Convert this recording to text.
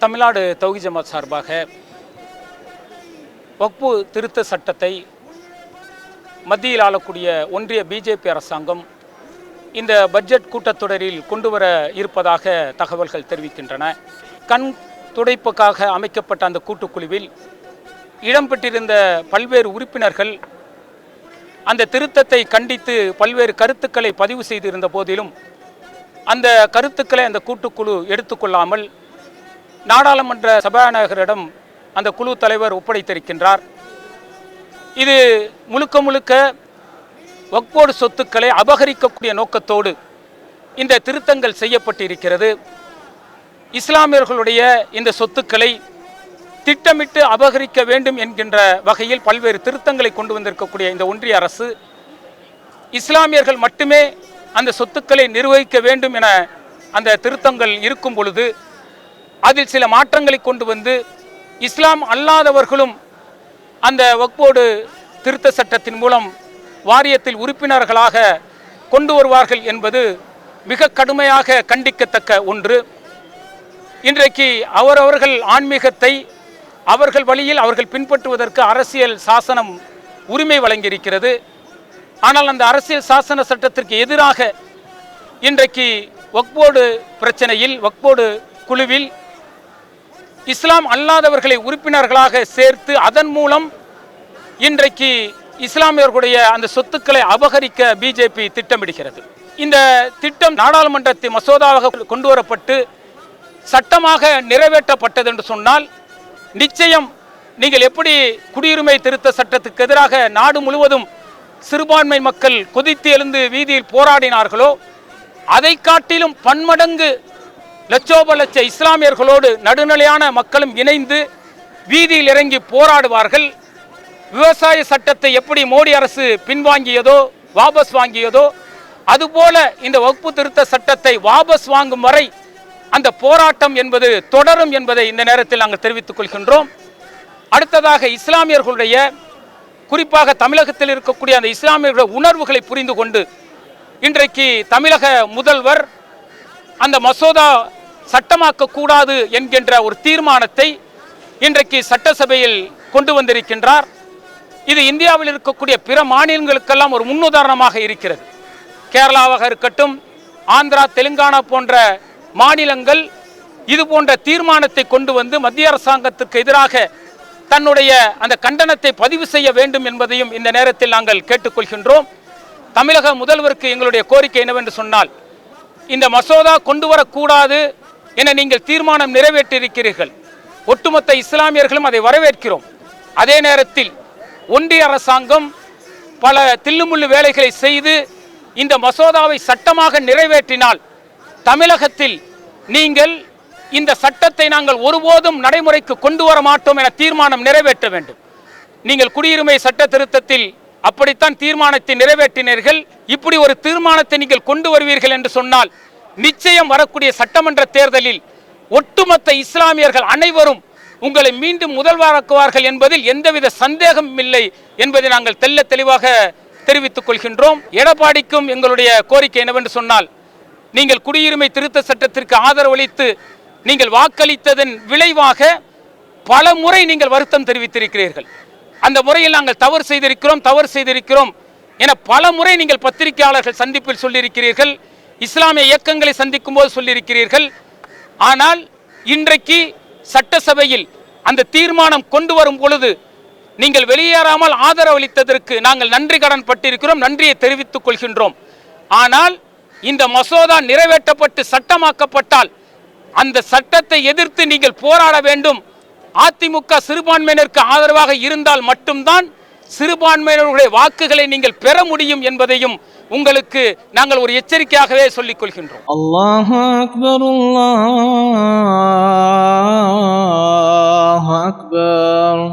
தமிழ்நாடு தௌஹி ஜமாத் சார்பாக வக்பு திருத்த சட்டத்தை மத்தியில் ஆளக்கூடிய ஒன்றிய பிஜேபி அரசாங்கம் இந்த பட்ஜெட் கூட்டத்தொடரில் கொண்டு வர இருப்பதாக தகவல்கள் தெரிவிக்கின்றன. கண் துடைப்புக்காக அமைக்கப்பட்ட அந்த கூட்டுக்குழுவில் இடம்பெற்றிருந்த பல்வேறு உறுப்பினர்கள் அந்த திருத்தத்தை கண்டித்து பல்வேறு கருத்துக்களை பதிவு செய்திருந்த போதிலும் அந்த கருத்துக்களை அந்த கூட்டுக்குழு எடுத்துக்கொள்ளாமல் நாடாளுமன்ற சபாநாயகரிடம் அந்த குழு தலைவர் ஒப்படைத்திருக்கின்றார். இது முழுக்க முழுக்க வக்போர்டு சொத்துக்களை அபகரிக்கக்கூடிய நோக்கத்தோடு இந்த திருத்தங்கள் செய்யப்பட்டிருக்கிறது. இஸ்லாமியர்களுடைய இந்த சொத்துக்களை திட்டமிட்டு அபகரிக்க வேண்டும் என்கின்ற வகையில் பல்வேறு திருத்தங்களை கொண்டு வந்திருக்கக்கூடிய இந்த ஒன்றிய அரசு இஸ்லாமியர்கள் மட்டுமே அந்த சொத்துக்களை நிர்வகிக்க வேண்டும் என அந்த திருத்தங்கள் இருக்கும் பொழுது அதில் சில மாற்றங்களை கொண்டு வந்து இஸ்லாம் அல்லாதவர்களும் அந்த வக்போர்டு திருத்த சட்டத்தின் மூலம் வாரியத்தில் உறுப்பினர்களாக கொண்டு வருவார்கள் என்பது மிக கடுமையாக கண்டிக்கத்தக்க ஒன்று. இன்றைக்கு அவரவர்கள் ஆன்மீகத்தை அவர்கள் வழியில் அவர்கள் பின்பற்றுவதற்கு அரசியல் சாசனம் உரிமை வழங்கியிருக்கிறது. ஆனால் அந்த அரசியல் சாசன சட்டத்திற்கு எதிராக இன்றைக்கு வக்போர்டு பிரச்சனையில் வக்போர்டு குழுவில் இஸ்லாம் அல்லாதவர்களை உறுப்பினர்களாக சேர்த்து அதன் மூலம் இன்றைக்கு இஸ்லாமியர்களுடைய அந்த சொத்துக்களை அபகரிக்க பிஜேபி திட்டமிடுகிறது. இந்த திட்டம் நாடாளுமன்றத்தின் மசோதாவாக கொண்டு வரப்பட்டு சட்டமாக நிறைவேற்றப்பட்டது என்று சொன்னால் நிச்சயம் நீங்கள் எப்படி குடியுரிமை திருத்த சட்டத்துக்கு எதிராக நாடு முழுவதும் சிறுபான்மை மக்கள் கொதித்து எழுந்து வீதியில் போராடினார்களோ அதை காட்டிலும் பன்மடங்கு லட்சோப லட்ச இஸ்லாமியர்களோடு நடுநிலையான மக்களும் இணைந்து வீதியில் இறங்கி போராடுவார்கள். விவசாய சட்டத்தை எப்படி மோடி அரசு பின்வாங்கியதோ வாபஸ் வாங்கியதோ அதுபோல இந்த வகுப்பு திருத்த சட்டத்தை வாபஸ் வாங்கும் வரை அந்த போராட்டம் என்பது தொடரும் என்பதை இந்த நேரத்தில் நாங்கள் தெரிவித்துக் கொள்கின்றோம். அடுத்ததாக இஸ்லாமியர்களுடைய குறிப்பாக தமிழகத்தில் இருக்கக்கூடிய அந்த இஸ்லாமியர்களுடைய உணர்வுகளை புரிந்து கொண்டு இன்றைக்கு தமிழக முதல்வர் அந்த மசோதா சட்டமாக்க கூடாது என்கின்ற ஒரு தீர்மானத்தை இன்றைக்கு சட்டசபையில் கொண்டு வந்திருக்கின்றார். இது இந்தியாவில் இருக்கக்கூடிய பிற மாநிலங்களுக்கெல்லாம் ஒரு முன்னுதாரணமாக இருக்கிறது. கேரளாவாக இருக்கட்டும் ஆந்திரா தெலுங்கானா போன்ற மாநிலங்கள் இது போன்ற தீர்மானத்தை கொண்டு வந்து மத்திய அரசாங்கத்துக்கு எதிராக தன்னுடைய அந்த கண்டனத்தை பதிவு செய்ய வேண்டும் என்பதையும் இந்த நேரத்தில் நாங்கள் கேட்டுக்கொள்கின்றோம். தமிழக முதல்வருக்கு எங்களுடைய கோரிக்கை என்னவென்று சொன்னால் இந்த மசோதா கொண்டு வரக்கூடாது என நீங்கள் தீர்மானம் நிறைவேற்றியிருக்கிறீர்கள். ஒட்டுமொத்த இஸ்லாமியர்களும் அதை வரவேற்கிறோம். அதே நேரத்தில் ஒன்றிய அரசாங்கம் பல தில்லுமுள்ளு வேலைகளை செய்து இந்த மசோதாவை சட்டமாக நிறைவேற்றினால் தமிழகத்தில் நீங்கள் இந்த சட்டத்தை நாங்கள் ஒருபோதும் நடைமுறைக்கு கொண்டு வர மாட்டோம் என தீர்மானம் நிறைவேற்ற வேண்டும். நீங்கள் குடியுரிமை சட்ட திருத்தத்தில் அப்படித்தான் தீர்மானத்தை நிறைவேற்றினீர்கள். இப்படி ஒரு தீர்மானத்தை நீங்கள் கொண்டு வருவீர்கள் என்று சொன்னால் நிச்சயம் வரக்கூடிய சட்டமன்ற தேர்தலில் ஒட்டுமொத்த இஸ்லாமியர்கள் அனைவரும் உங்களை மீண்டும் முதல்வராக்குவார்கள் என்பதில் எந்தவித சந்தேகமும் இல்லை என்பதை நாங்கள் தெல்ல தெளிவாக தெரிவித்துக் கொள்கின்றோம். எடப்பாடிக்கும் எங்களுடைய கோரிக்கை என்னவென்று சொன்னால் நீங்கள் குடியுரிமை திருத்த சட்டத்திற்கு ஆதரவளித்து நீங்கள் வாக்களித்ததன் விளைவாக பல முறை நீங்கள் வருத்தம் தெரிவித்திருக்கிறீர்கள். அந்த முறையில் நாங்கள் தவறு செய்திருக்கிறோம் தவறு செய்திருக்கிறோம் என பல முறை நீங்கள் பத்திரிகையாளர்கள் சந்திப்பில் சொல்லியிருக்கிறீர்கள். இஸ்லாமிய இயக்கங்களை சந்திக்கும் போது சொல்லியிருக்கிறீர்கள். ஆனால் இன்றைக்கு சட்டசபையில் அந்த தீர்மானம் கொண்டு வரும் பொழுது நீங்கள் வெளியேறாமல் ஆதரவளித்ததற்கு நாங்கள் நன்றி கடன் பட்டிருக்கிறோம் நன்றியை தெரிவித்துக் கொள்கின்றோம். ஆனால் இந்த மசோதா நிறைவேற்றப்பட்டு சட்டமாக்கப்பட்டால் அந்த சட்டத்தை எதிர்த்து நீங்கள் போராட வேண்டும். அதிமுக சிறுபான்மையினருக்கு ஆதரவாக இருந்தால் மட்டும்தான் சிறுபான்மையினர்களுடைய வாக்குகளை நீங்கள் பெற முடியும் என்பதையும் உங்களுக்கு நாங்கள் ஒரு எச்சரிக்கையாகவே சொல்லிக் கொள்கின்றோம். அல்லாஹ் அக்பர்.